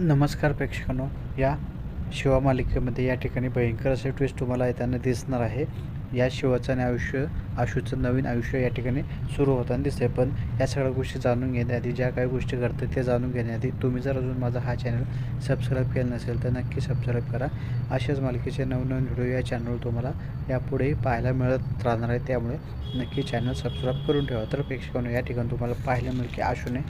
नमस्कार प्रेक्षकांनो. या शिवा मालिकेमध्ये या ठिकाणी भयंकर असे ट्विस्ट तुम्हाला येताना दिसणार आहे. या शिवाचं आणि आयुष्य आशूचं नवीन आयुष्य या ठिकाणी सुरू होताना दिसते पण या सगळ्या गोष्टी जाणून घेण्याआधी ज्या काही गोष्टी घडतात त्या जाणून घेण्याआधी तुम्ही जर अजून माझा हा चॅनल सबस्क्राईब केला नसेल तर नक्की सबस्क्राईब करा. अशाच मालिकेचे नवनवीन व्हिडिओ या चॅनलवर तुम्हाला यापुढे पाहायला मिळत राहणार आहे. त्यामुळे नक्की चॅनल सबस्क्राईब करून ठेवा. तर प्रेक्षकांनो या ठिकाणी तुम्हाला पाहायला मिळेल की आशूने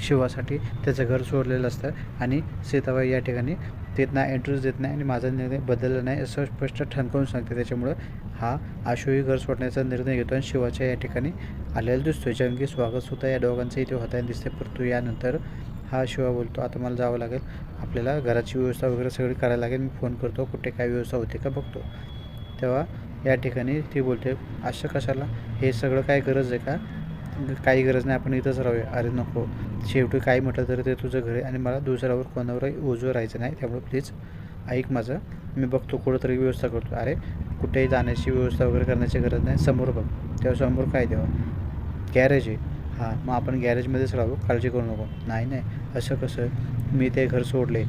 शिवासाठी त्याचं घर सोडलेलं असतं. आणि सीताबाई या ठिकाणी त्यांना एंट्रीच देत नाही आणि माझा निर्णय बदलला नाही असं स्पष्ट ठणकावून सांगते. त्याच्यामुळं हा आशुही घर सोडण्याचा निर्णय घेतो आणि शिवाच्या या ठिकाणी आलेला दिसतो जंगी स्वागतसुद्धा या दोघांचं इथे होताना दिसते परंतु यानंतर हा शिवा बोलतो आता मला जावं लागेल. आपल्याला घराची व्यवस्था वगैरे सगळी करायला लागेल. मी फोन करतो. कुठे काय व्यवस्था होते का बघतो. तेव्हा या ठिकाणी ती बोलते असं कशाला? हे सगळं काय गरज आहे का? काही गरज नाही आपण इथंच राहूया. अरे नको. शेवटी काही म्हटलं तरी ते तुझं घर आहे आणि मला दुसऱ्यावर कोणावरही ओझं राहायचं नाही. त्यामुळे प्लीज ऐक माझं. मी बघतो कुठंतरी व्यवस्था करतो. अरे कुठेही जाण्याची व्यवस्था वगैरे करण्याची गरज नाही. समोर बघ. तेव्हा समोर काय द्यावं गॅरेज आहे. हां मग आपण गॅरेजमध्येच राहू. काळजी करू नको. नाही नाही. असं कसं? मी ते घर सोडले.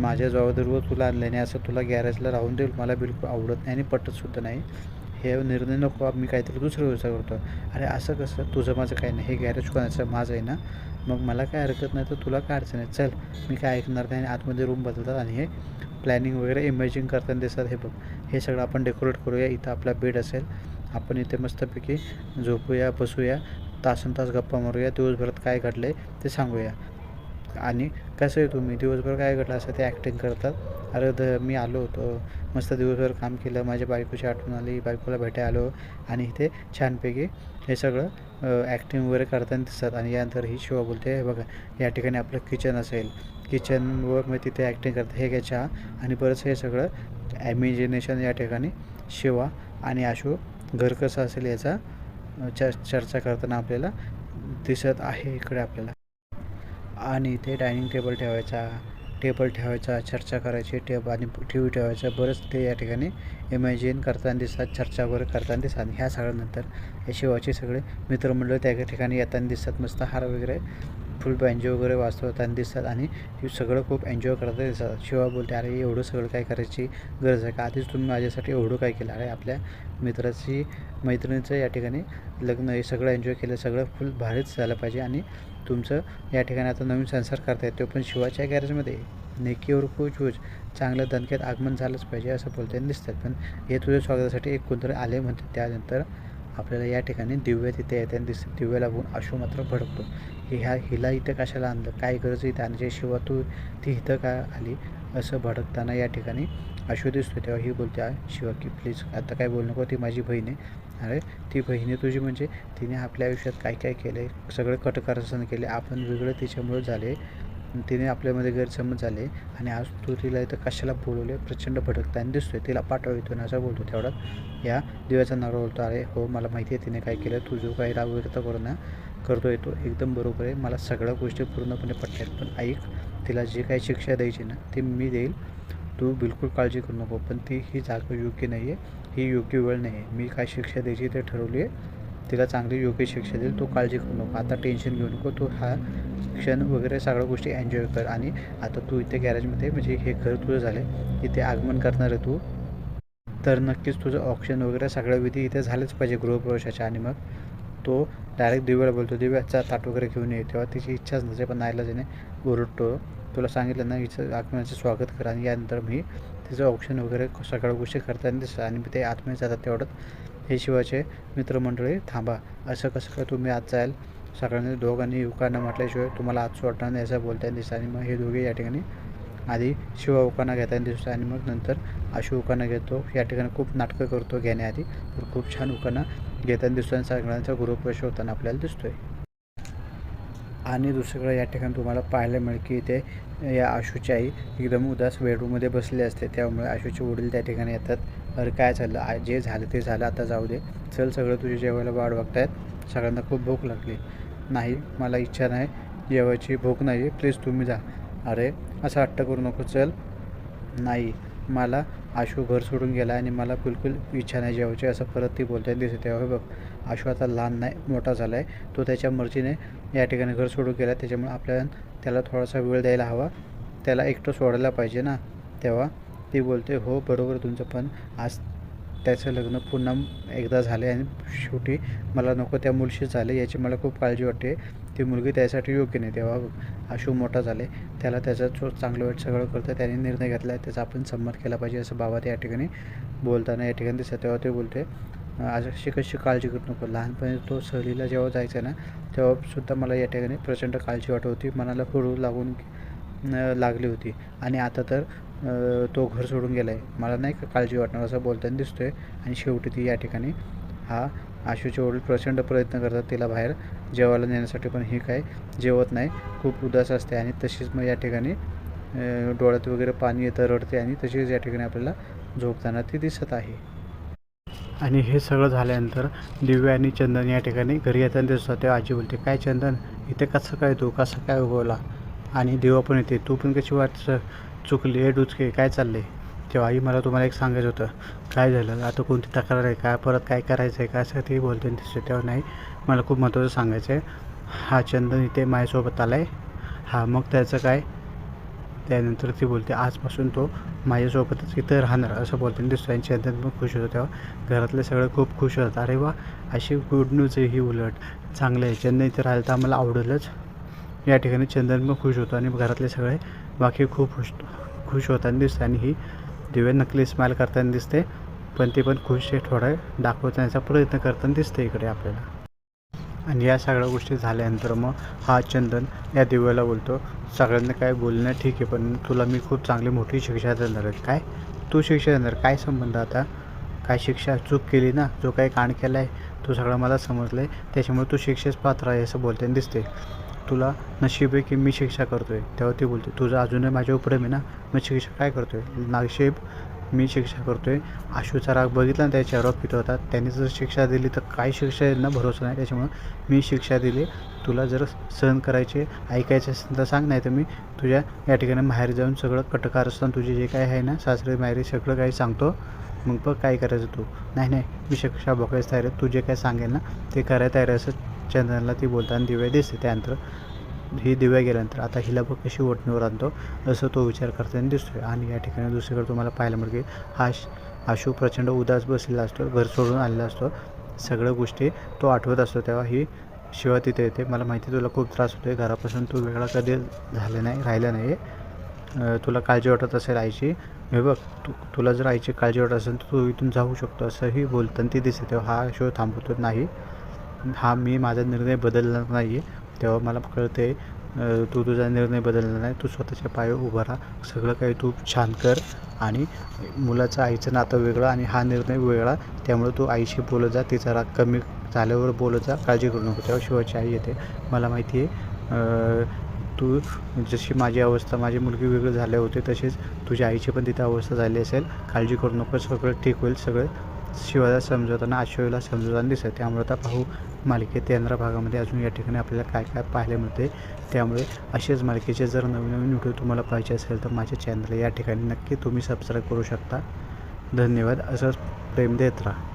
माझ्या जबाबदारीवर तुला आणलं नाही असं तुला गॅरेजला राहून देईल. मला बिलकुल आवडत नाही आणि पटतसुद्धा नाही. हे निर्णय नको मी काहीतरी दुसरा व्यवसाय करतो अरे असं कसं? तुझं माझं काही नाही. हे गॅरेज कोणाचं? माझं आहे ना? मग मला काय हरकत नाही तर तुला काय अडचण आहे? चल मी काय ऐकणार नाही आणि आतमध्ये रूम बदलतात आणि हे प्लॅनिंग वगैरे इमेजिंग करताना दिसतात. हे बघ हे सगळं आपण डेकोरेट करूया. इथं आपला बेड असेल. आपण इथे मस्तपैकी झोपूया बसूया. तासन तास गप्पा मारूया. दिवसभरात काय घडलं आहे ते सांगूया. आणि कसं आहे तुम्ही? दिवसभर काय घडलं असं ते ॲक्टिंग करतात. अरे द मी आलो होतो. मस्त दिवसभर काम केलं. माझ्या बायकोची आठवण आली. बायकोला भेटायला आलो. आणि इथे छानपैकी हे सगळं ॲक्टिंग वगैरे करताना दिसतात. आणि यानंतर ही शिवा बोलते हे बघा या ठिकाणी आपलं किचन असेल. किचनवर मग तिथे ॲक्टिंग करतात हे घ्या चहा. आणि बरंच हे सगळं ॲमिजिनेशन या ठिकाणी शिवा आणि आशू घर कसं असेल याचा च चर्चा करताना आपल्याला दिसत आहे इकडे आपल्याला. आणि इथे डायनिंग टेबल ठेवायचा टेबल ठेवायचा चर्चा करायची टेब आणि टी व्ही ठेवायचा बरंच ते या ठिकाणी इमॅजिन करताना दिसतात चर्चा वगैरे करताना दिसतात. आणि ह्या सगळ्यानंतर हे शिवाचे सगळे मित्रमंडळ त्या ठिकाणी येताना दिसतात. मस्त हार वगैरे फुल एन्जॉय वगैरे वाचवताना दिसतात आणि सगळं खूप एन्जॉय करताना दिसतात. शिवा बोलते अरे एवढं सगळं काय करायची गरज आहे का? आधीच तुम्ही माझ्यासाठी एवढं काय केलं? अरे आपल्या मित्राची मैत्रिणीचं या ठिकाणी लग्न हे सगळं एन्जॉय केलं. सगळं फुल भारीच झालं पाहिजे आणि तुमचं या ठिकाणी आता नवीन संसार करता येतो. पण शिवाच्या गॅरेजमध्ये नेकीवर खूप खूच चांगलं दणक्यात आगमन झालंच पाहिजे असं बोलताना दिसतात. पण हे तुझ्या स्वागतासाठी एक कोणतरी आले म्हणते. त्यानंतर आपल्याला या ठिकाणी दिव्य तिथे येते आणि दिसते दिव्याला बघून आशू मात्र भडकतो. की ह्या हिला इथं कशाला आणलं? काय गरज इथं आणि शिवा तू ती इथं का आली? असं भडकताना या ठिकाणी आशू दिसतो तेव्हा ही बोलते शिवा की प्लीज आता काय बोलू नको ती माझी बहीण आहे. अरे ती बहिणी तुझी म्हणजे? तिने आपल्या आयुष्यात काय काय केलं आहे सगळं कटकारस्थान केले आपण वेगळं तिच्यामुळे झाले. तिने आपल्यामध्ये गैरसमज झाले आणि आज तू तिला इथं कशाला बोलवले? प्रचंड भटकताना दिसतोय. तिला पाठव इथून असं बोलतो तेवढ्यात. या दिव्याचा नवरा बोलतो अरे हो मला माहिती आहे तिने काय केलं. तू जो काही राग वगैरे तर करू ना तो. एकदम बरोबर आहे. मला सगळ्या गोष्टी पूर्णपणे पटल्यात. पण ऐक तिला जी काही शिक्षा द्यायची ना ती मी देईल. तू बिलकुल काळजी करू नको. पण ती ही जागा योग्य नाही आहे ही योग्य वेळ नाही आहे मी काय शिक्षा द्यायची ते ठरवली आहे तिला चांगली योग्य शिक्षा देईल. तू काळजी करू नको. आता टेन्शन घेऊ नको. तू हा क्षण वगैरे सगळ्या गोष्टी एन्जॉय कर. आणि आता तू इथे गॅरेजमध्ये म्हणजे हे घर तुझं झालं आहे इथे आगमन करणार आहे तू. तर नक्कीच तुझं ऑप्शन वगैरे सगळ्या विधी इथे झालेच पाहिजे गृहप्रवेशाच्या आणि मग तो डायरेक्ट दिव्याला बोलतो दिव्याचा ताट वगैरे घेऊन ये. तेव्हा तिची इच्छाच नसते पण नाहीला तिने ओरडतो तुला सांगितलं ना हिचं आगमनाचं स्वागत करा. आणि यानंतर मी तिचं ऑप्शन वगैरे सगळ्या गोष्टी करताना दिसतात आणि ते आत्म्या जातात तेवढ्यात हे शिवाचे मित्रमंडळी थांबा. असं कसं काय तुम्ही आज जाल सगळ्यांनी दोघांनी युवकांना म्हटल्याशिवाय तुम्हाला आज सोडणार नाही असं बोलताना दिसतं. आणि मग हे दोघे या ठिकाणी आधी शिवा उकाना घेताना दिसतो आणि मग नंतर आशू उकाना घेतो. या ठिकाणी खूप नाटकं करतो घेण्याआधी. तर खूप छान उकाना घेताना दिसतो आणि सगळ्यांचा गृहप्रवेश होताना आपल्याला दिसतोय. आणि दुसरीकडे या ठिकाणी तुम्हाला पाहायला मिळेल की इथे या आशूची आई एकदम उदास बेडरूममध्ये बसली असते. त्यामुळे आशूचे वडील त्या ठिकाणी येतात. अरे काय झालं? जे झालं ते झालं. आता जाऊ दे. चल सगळं तुझ्या जेवायला वाढ बघतायत. सगळ्यांना खूप भूक लागली. नाही मला इच्छा नाही जेवायची भूक नाही प्लीज तुम्ही जा. अरे असं हट्ट करू नको चल. नाही मला आशू घर सोडून गेला आणि मला बिलकुल इच्छा नाही जेवायची असं परत ती बोलताना दिसते. तेव्हा बघ आशू आता लहान नाही मोठा झाला आहे तो त्याच्या मर्जीने या ठिकाणी घर सोडून गेला. त्याच्यामुळे आपल्याला त्याला थोडासा वेळ द्यायला हवा. त्याला एकटं सोडायला पाहिजे ना. तेव्हा ती बोलते हो बरोबर तुमचं पण आज त्याचं लग्न पुन्हा एकदा झाले आणि शेवटी मला नको त्या मुलीशी झाले याची मला खूप काळजी वाटते. ती मुलगी त्यासाठी योग्य नाही. तेव्हा आशू मोठा झाले त्याला त्याचा चो चांगलं वाईट सगळं करतं त्याने निर्णय घेतला त्याचा आपण सन्मान केला पाहिजे असं बाबा त्या ठिकाणी बोलताना या ठिकाणी दिसतं तेव्हा ते बोलते आज अशी कशी काळजी करू नको? लहानपणी तो सहलीला जेव्हा जायचा ना तेव्हासुद्धा मला या ठिकाणी प्रचंड काळजी वाटत होती. मनाला हुरू लागून लागली होती. आणि आता तर तो घर सोडून गेला आहे मला नाही का काळजी वाटणार असं बोलताना दिसतो आहे आणि शेवटी ती या ठिकाणी हा आशूचे वडील प्रचंड प्रयत्न करतात तिला बाहेर जेवायला नेण्यासाठी पण ही काय जेवत नाही. खूप उदास असते आणि तशीच मग या ठिकाणी डोळ्यात वगैरे पाणी येतं रडते आणि तशीच या ठिकाणी आपल्याला झोपताना ती दिसत आहे. आणि हे सगळं झाल्यानंतर दिव्या आणि चंदन या ठिकाणी घरी येताना दिसतात. तेव्हा आजी बोलते काय चंदन? इथे कसं काय तू? कसं काय उगवला? आणि देवा पण येते. तू पण कशी वाट चुकली आहे डुचके काय चाललंय? तेव्हा आई मला तुम्हाला एक सांगायचं होतं. काय झालं? आता कोणती तक्रार आहे? का परत काय करायचं आहे? का असं ते बोलते दिसते तेव्हा नाही मला खूप महत्त्वाचं सांगायचं आहे हा चंदन इथे माझ्यासोबत आला आहे हा मग त्याचं काय? त्यानंतर ती बोलते आजपासून तो माझ्यासोबतच इथं राहणार. असं बोलते दिसतो आणि चंदन पण खुश होतो तेव्हा. घरातले सगळे खूप खुश होतात. अरे वा! अशी गुड न्यूज आहे ही उलट. चांगलं आहे. चंदन इथं राहिलं तर आम्हाला आवडेलच. या ठिकाणी चंदन पण खुश होतो आणि घरातले सगळे बाकी खूप खुश खुश होताना दिसतं आणि ही दिव्या नकली स्माईल करताना दिसते. पण ती पण खुश आहे थोडं दाखवण्याचा प्रयत्न करताना दिसते इकडे आपल्याला. आणि या सगळ्या गोष्टी झाल्यानंतर मग हा चंदन या दिव्याला बोलतो सगळ्यांना काय बोलणं ठीक आहे पण तुला मी खूप चांगली मोठी शिक्षा देणार आहे. काय? तू शिक्षा देणार? काय संबंध आता? काय शिक्षा चूक केली ना? जो काही कांड केला आहे तो सगळं मला समजलं आहे त्याच्यामुळे तू शिक्षेस पात्र आहे असं बोलताना दिसते तुला नशीब आहे की मी शिक्षा करतो आहे तेव्हा ती बोलते तुझं अजूनही माझ्या प्रेम आहे ना? मी शिक्षा काय करतो आहे नशीब मी शिक्षा करतो आहे आशूचा राग बघितला ना त्याच्या चेहऱ्यावर पित होता. त्यांनी जर शिक्षा दिली तर काय शिक्षा येईल ना? भरोसा नाही. त्याच्यामुळं मी शिक्षा दिली. तुला जर सहन करायचे ऐकायचे असेल तर सांग नाही तर मी तुझ्या या ठिकाणी बाहेर जाऊन सगळं कटकार असताना तुझे जे काय आहे ना सासरे माहेरी सगळं काही सांगतो. मग बघ काय करायचं तू. नाही नाही मी शिक्षा बघायचं तयार आहे. तू जे काय सांगेल ना ते करायला तयार असं चंदनला ती बोलताना दिव्या दिसते त्यानंतर. ही दिव्या गेल्यानंतर आता हिला बघ कशी ओटणीवर आणतो. असं तो विचार करताना दिसतोय. आणि या ठिकाणी दुसरीकडे तुम्हाला पाहायला मिळते की हा श- आशू प्रचंड उदास बसलेला असतो. घर सोडून आलेला असतो. सगळ्या गोष्टी तो आठवत असतो तेव्हा ही शिवा तिथे येते. मला माहिती आहे तुला खूप त्रास होतो आहे घरापासून तू वेगळा कधी झाला नाही राहिला नाही. आहे तुला काळजी वाटत असेल आईची. हे बघ तू तुला जर आईची काळजी वाटत असेल तर तू इथून जाऊ शकतो. असंही बोलताना ती दिसते. तेव्हा हा शो थांबवतो नाही. हा मी माझा निर्णय बदलला नाही आहे तेव्हा मला कळते तू तुझा निर्णय बदलला नाही. तू स्वतःच्या पायावर उभा राहा. सगळं काही तू छान कर आणि मुलाचं आईचं नातं वेगळं आणि हा निर्णय वेगळा. त्यामुळे तू आईशी बोलत जा. तिचा राग कमी झाल्यावर बोलत जा. काळजी करू नको. तेव्हा शिवाची आई येते. मला माहिती आहे तू जशी माझी अवस्था माझी मुलगी वेगळी झाले होते तशीच तुझ्या आईची पण तिथं अवस्था झाली असेल. काळजी करू नको. सगळं ठीक होईल. सगळं शिवाला समजवताना आशोला समजवताना दिसत. त्यामुळे आता पाहू मालिकेत तेंद्रा भागामध्ये अजून या ठिकाणी आपल्याला काय काय पाहायला मिळते त्यामुळे असेच मालिकेचे जर नवीन नवीन व्हिडिओ तुम्हाला पाहिजे असेल तर माझ्या चॅनल या ठिकाणी नक्की तुम्ही सबस्क्राईब करू शकता. धन्यवाद. असंच प्रेम देत राहा.